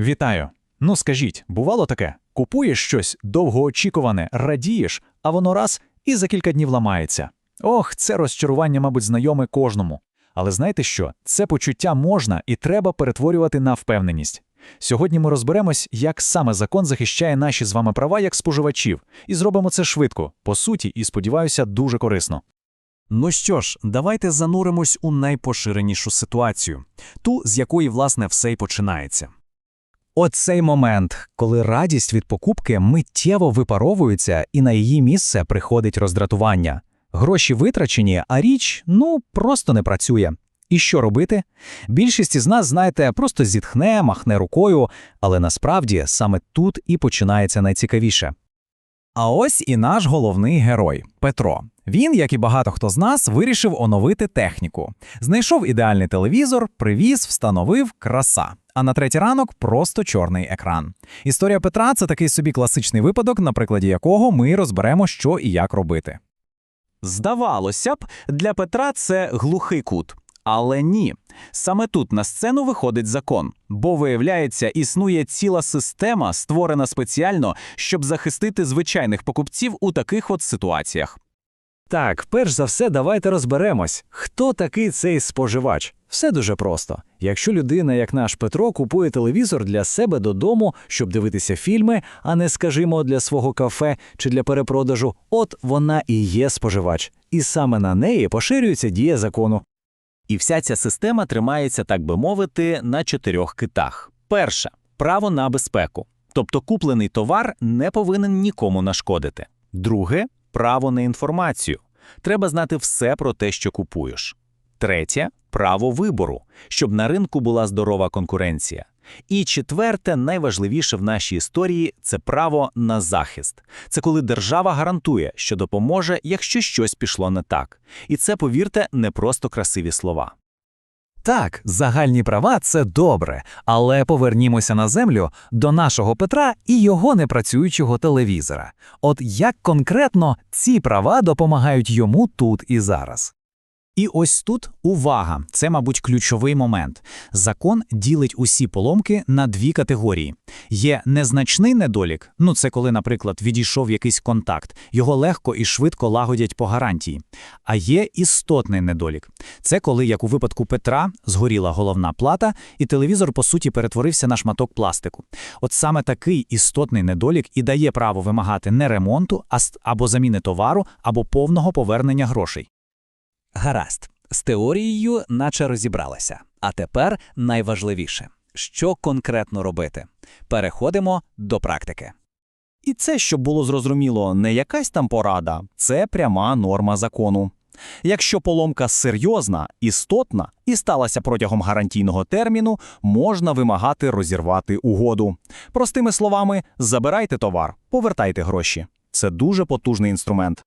Вітаю. Ну скажіть, бувало таке? Купуєш щось довгоочікуване, радієш, а воно раз і за кілька днів ламається. Ох, це розчарування, мабуть, знайоме кожному. Але знаєте що? Це почуття можна і треба перетворювати на впевненість. Сьогодні ми розберемось, як саме закон захищає наші з вами права як споживачів, і зробимо це швидко, по суті, і сподіваюся, дуже корисно. Ну що ж, давайте зануримось у найпоширенішу ситуацію, ту, з якої, власне, все й починається. Оцей момент, коли радість від покупки миттєво випаровується і на її місце приходить роздратування. Гроші витрачені, а річ, ну, просто не працює. І що робити? Більшість із нас, знаєте, просто зітхне, махне рукою, але насправді саме тут і починається найцікавіше. А ось і наш головний герой Петро. Він, як і багато хто з нас, вирішив оновити техніку. Знайшов ідеальний телевізор, привіз, встановив краса. А на третій ранок просто чорний екран. Історія Петра це такий собі класичний випадок, на прикладі якого ми розберемо, що і як робити. Здавалося б, для Петра це глухий кут. Але ні. Саме тут на сцену виходить закон, бо, виявляється, існує ціла система, створена спеціально, щоб захистити звичайних покупців у таких от ситуаціях. Так, перш за все, давайте розберемось, хто такий цей споживач. Все дуже просто. Якщо людина, як наш Петро, купує телевізор для себе додому, щоб дивитися фільми, а не, скажімо, для свого кафе чи для перепродажу, от вона і є споживач. І саме на неї поширюється дія закону. І вся ця система тримається, так би мовити, на чотирьох китах. Перше право на безпеку. Тобто куплений товар не повинен нікому нашкодити. Друге право на інформацію. Треба знати все про те, що купуєш. Третє право вибору, щоб на ринку була здорова конкуренція. І четверте, найважливіше в нашій історії це право на захист. Це коли держава гарантує, що допоможе, якщо щось пішло не так. І це, повірте, не просто красиві слова. Так, загальні права це добре, але повернімося на землю до нашого Петра і його непрацюючого телевізора. От як конкретно ці права допомагають йому тут і зараз. І ось тут увага, це, мабуть, ключовий момент. Закон ділить усі поломки на дві категорії: є незначний недолік, ну це коли, наприклад, відійшов якийсь контакт, його легко і швидко лагодять по гарантії. А є істотний недолік. Це коли, як у випадку Петра, згоріла головна плата, і телевізор, по суті, перетворився на шматок пластику. От саме такий істотний недолік і дає право вимагати не ремонту, а або заміни товару, або повного повернення грошей. Гаразд, з теорією наче розібралися. А тепер найважливіше, що конкретно робити. Переходимо до практики. І це, щоб було зрозуміло, не якась там порада, це пряма норма закону. Якщо поломка серйозна, істотна і сталася протягом гарантійного терміну, можна вимагати розірвати угоду. Простими словами, забирайте товар, повертайте гроші. Це дуже потужний інструмент.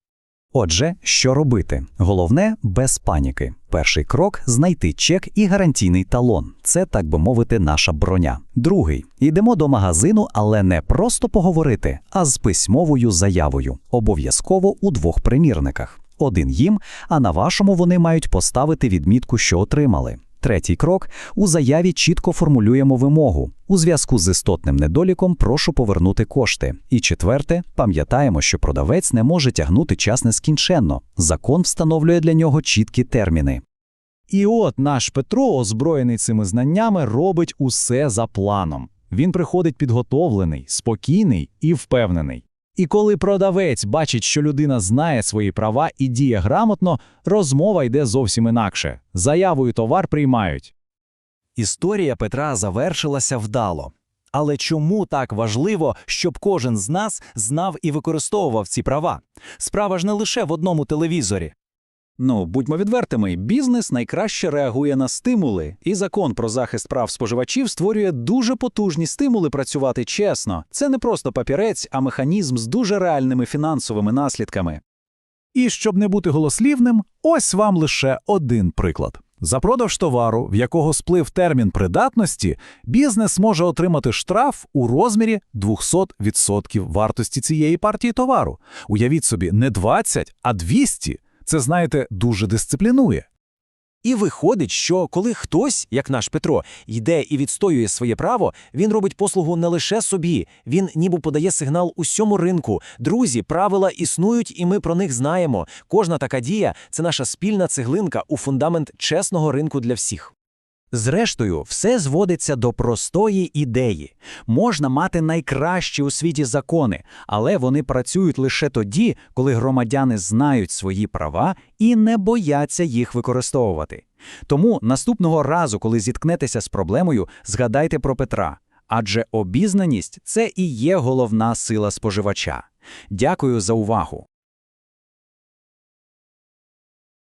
Отже, що робити? Головне без паніки. Перший крок знайти чек і гарантійний талон. Це, так би мовити, наша броня. Другий йдемо до магазину, але не просто поговорити, а з письмовою заявою. Обов'язково у двох примірниках. Один їм, а на вашому вони мають поставити відмітку, що отримали. Третій крок у заяві чітко формулюємо вимогу. У зв'язку з істотним недоліком прошу повернути кошти. І четверте, пам'ятаємо, що продавець не може тягнути час нескінченно. Закон встановлює для нього чіткі терміни. І от наш Петро, озброєний цими знаннями, робить усе за планом. Він приходить підготовлений, спокійний і впевнений. І коли продавець бачить, що людина знає свої права і діє грамотно, розмова йде зовсім інакше. Заявою товар приймають. Історія Петра завершилася вдало. Але чому так важливо, щоб кожен з нас знав і використовував ці права? Справа ж не лише в одному телевізорі. Ну, будьмо відвертими, бізнес найкраще реагує на стимули, і закон про захист прав споживачів створює дуже потужні стимули працювати чесно. Це не просто папірець, а механізм з дуже реальними фінансовими наслідками. І щоб не бути голослівним, ось вам лише один приклад. За продаж товару, в якого сплив термін придатності, бізнес може отримати штраф у розмірі 200% вартості цієї партії товару. Уявіть собі, не 20, а 200. Це, знаєте, дуже дисциплінує. І виходить, що коли хтось, як наш Петро, йде і відстоює своє право, він робить послугу не лише собі, він ніби подає сигнал усьому ринку. Друзі, правила існують, і ми про них знаємо. Кожна така дія це наша спільна цеглинка у фундамент чесного ринку для всіх. Зрештою, все зводиться до простої ідеї. Можна мати найкращі у світі закони, але вони працюють лише тоді, коли громадяни знають свої права і не бояться їх використовувати. Тому наступного разу, коли зіткнетеся з проблемою, згадайте про Петра. Адже обізнаність це і є головна сила споживача. Дякую за увагу.